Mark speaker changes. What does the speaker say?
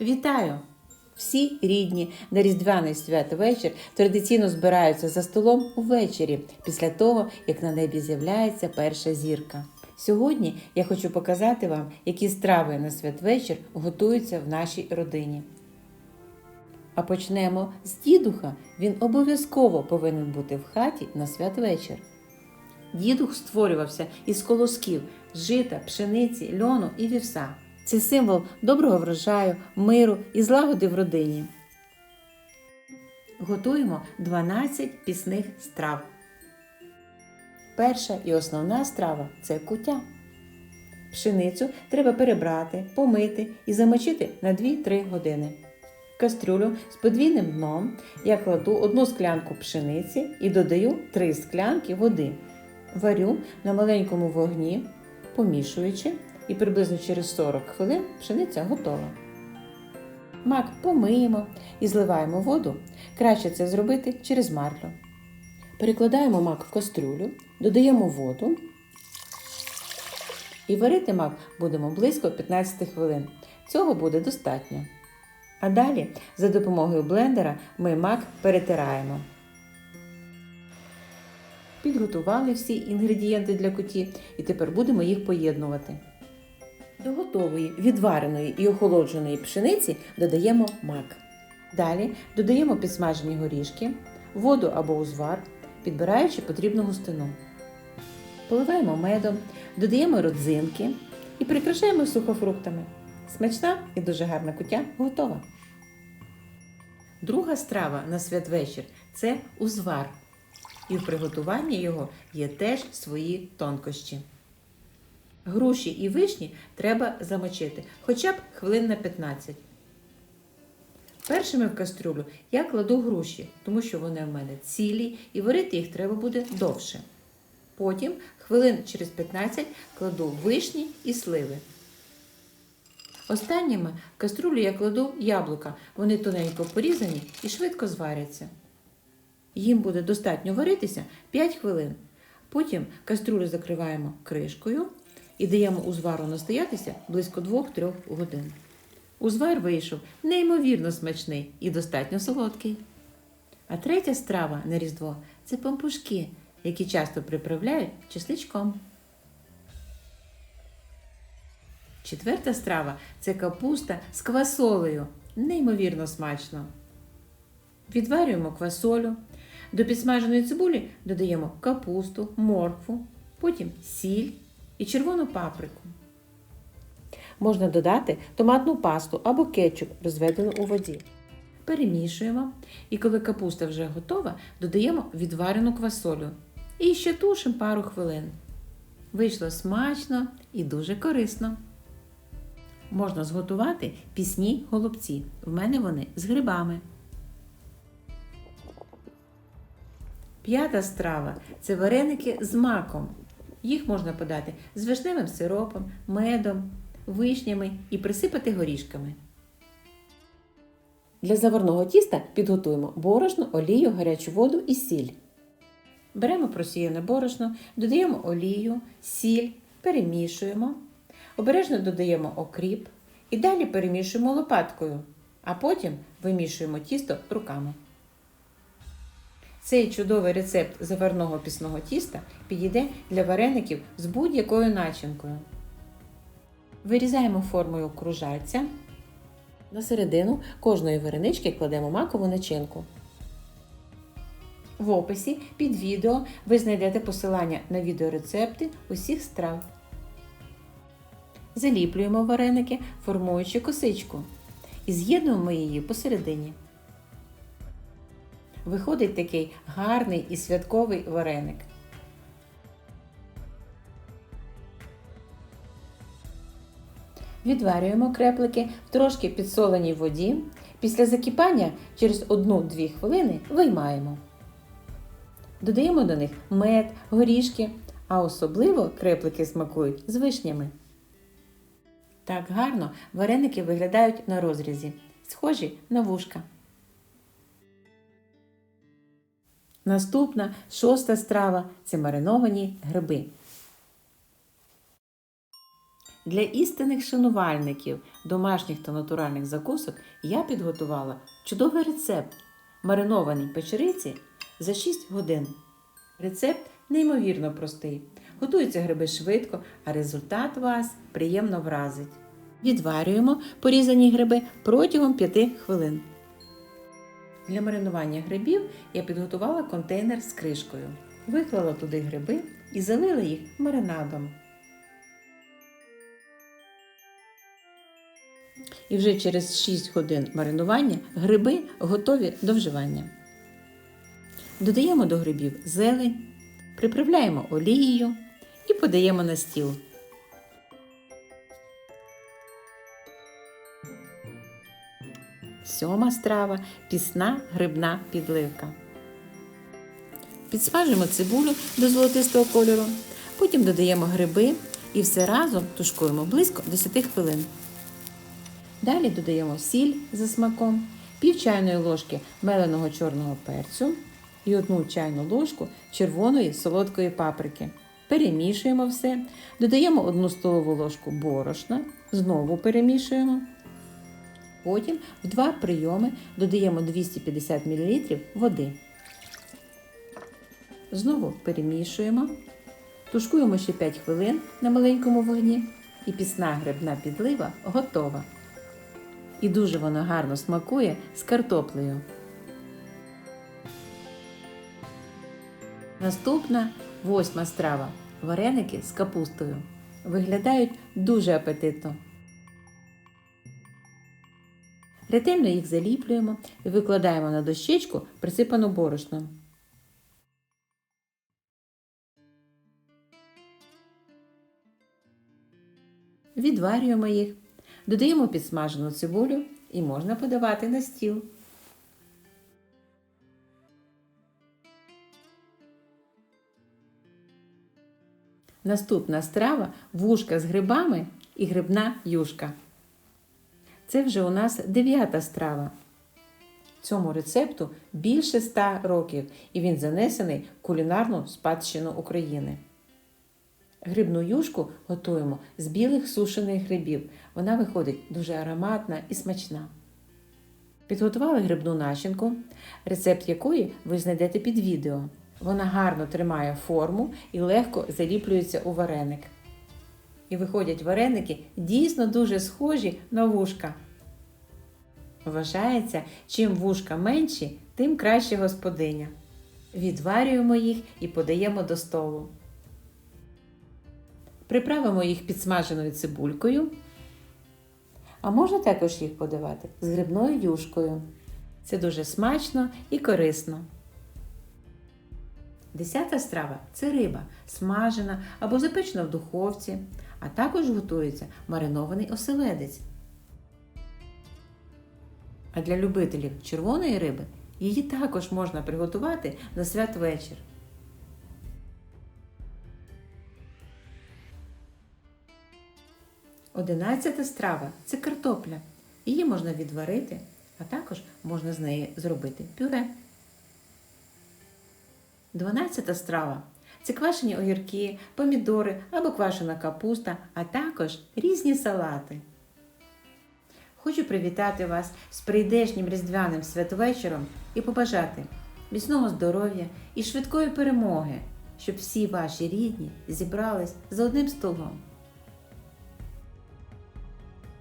Speaker 1: Вітаю! Всі рідні на Різдвяний святвечір традиційно збираються за столом увечері, після того, як на небі з'являється перша зірка. Сьогодні я хочу показати вам, які страви на святвечір готуються в нашій родині. А почнемо з дідуха. Він обов'язково повинен бути в хаті на святвечір. Дідух створювався із колосків, жита, пшениці, льону і вівса. Це символ доброго врожаю, миру і злагоди в родині. Готуємо 12 пісних страв. Перша і основна страва це куття. Пшеницю треба перебрати, помити і замочити на 2-3 години. В кастрюлю з подвійним дном я кладу одну склянку пшениці і додаю 3 склянки води. Варю на маленькому вогні, помішуючи, і приблизно через 40 хвилин пшениця готова. Мак помиємо і зливаємо воду. Краще це зробити через марлю. Перекладаємо мак в кастрюлю, додаємо воду і варити мак будемо близько 15 хвилин. Цього буде достатньо. А далі за допомогою блендера ми мак перетираємо. Підготували всі інгредієнти для куті і тепер будемо їх поєднувати. До готової відвареної і охолодженої пшениці додаємо мак. Далі додаємо підсмажені горішки, воду або узвар, підбираючи потрібну густину. Поливаємо медом, додаємо родзинки і прикрашаємо сухофруктами. Смачна і дуже гарна кутя готова. Друга страва на святвечір це узвар. І в приготуванні його є теж свої тонкощі. Груші і вишні треба замочити хоча б хвилин на 15. Першими в кастрюлю я кладу груші, тому що вони в мене цілі і варити їх треба буде довше. Потім, хвилин через 15, кладу вишні і сливи. Останніми в кастрюлю я кладу яблука. Вони тоненько порізані і швидко зваряться. Їм буде достатньо варитися 5 хвилин. Потім кастрюлю закриваємо кришкою і даємо узвару настоятися близько 2-3 годин. Узвар вийшов неймовірно смачний і достатньо солодкий. А третя страва на Різдво це пампушки, які часто приправляють чесничком. Четверта страва це капуста з квасолею. Неймовірно смачно. Відварюємо квасолю. До підсмаженої цибулі додаємо капусту, моркву, потім сіль і червону паприку. Можна додати томатну пасту або кетчуп, розведену у воді. Перемішуємо і коли капуста вже готова, додаємо відварену квасолю. І ще тушимо пару хвилин. Вийшло смачно і дуже корисно. Можна зготувати пісні голубці. В мене вони з грибами. П'ята страва це вареники з маком. Їх можна подати з вишневим сиропом, медом, вишнями і присипати горішками. Для заварного тіста підготуємо борошно, олію, гарячу воду і сіль. Беремо просіяне борошно, додаємо олію, сіль, перемішуємо. Обережно додаємо окріп і далі перемішуємо лопаткою, а потім вимішуємо тісто руками. Цей чудовий рецепт заварного пісного тіста підійде для вареників з будь-якою начинкою. Вирізаємо формою кружальця. На середину кожної варенички кладемо макову начинку. В описі під відео ви знайдете посилання на відеорецепти усіх страв. Заліплюємо вареники, формуючи косичку. І з'єднуємо її посередині. Виходить такий гарний і святковий вареник. Відварюємо креплики в трошки підсоленій воді. Після закипання через 1-2 хвилини виймаємо. Додаємо до них мед, горішки, а особливо креплики смакують з вишнями. Так гарно вареники виглядають на розрізі, схожі на вушка. Наступна шоста страва це мариновані гриби. Для істинних шанувальників домашніх та натуральних закусок я підготувала чудовий рецепт маринованій печериці за 6 годин. Рецепт неймовірно простий. Готуються гриби швидко, а результат вас приємно вразить. Відварюємо порізані гриби протягом 5 хвилин. Для маринування грибів я підготувала контейнер з кришкою. Виклала туди гриби і залила їх маринадом. І вже через 6 годин маринування гриби готові до вживання. Додаємо до грибів зелень, приправляємо олією і подаємо на стіл. Сьома страва пісна грибна підливка. Підсмажимо цибулю до золотистого кольору, потім додаємо гриби і все разом тушкуємо близько 10 хвилин. Далі додаємо сіль за смаком, пів чайної ложки меленого чорного перцю і одну чайну ложку червоної солодкої паприки. Перемішуємо все, додаємо одну столову ложку борошна, знову перемішуємо. Потім в два прийоми додаємо 250 мл води. Знову перемішуємо, тушкуємо ще 5 хвилин на маленькому вогні, і пісна грибна підлива готова. І дуже вона гарно смакує з картоплею. Наступна восьма страва вареники з капустою. Виглядають дуже апетитно. Ретельно їх заліплюємо і викладаємо на дощечку, присипану борошном. Відварюємо їх, додаємо підсмажену цибулю і можна подавати на стіл. Наступна страва вушка з грибами і грибна юшка. Це вже у нас дев'ята страва. Цьому рецепту більше ста років, і він занесений в кулінарну спадщину України. Грибну юшку готуємо з білих сушених грибів. Вона виходить дуже ароматна і смачна. Підготували грибну начинку, рецепт якої ви знайдете під відео. Вона гарно тримає форму і легко заліплюється у вареник. І виходять вареники дійсно дуже схожі на вушка. Вважається, чим вушка менші, тим краще господиня. Відварюємо їх і подаємо до столу. Приправимо їх підсмаженою цибулькою. А можна також їх подавати з грибною юшкою. Це дуже смачно і корисно. Десята страва це риба, смажена або запечена в духовці, а також готується маринований оселедець. А для любителів червоної риби її також можна приготувати на святвечір. Одинадцята страва це картопля. Її можна відварити, а також можна з неї зробити пюре. Дванадцята страва це квашені огірки, помідори або квашена капуста, а також різні салати. Хочу привітати вас з прийдешнім різдвяним святвечором і побажати міцного здоров'я і швидкої перемоги, щоб всі ваші рідні зібрались за одним столом.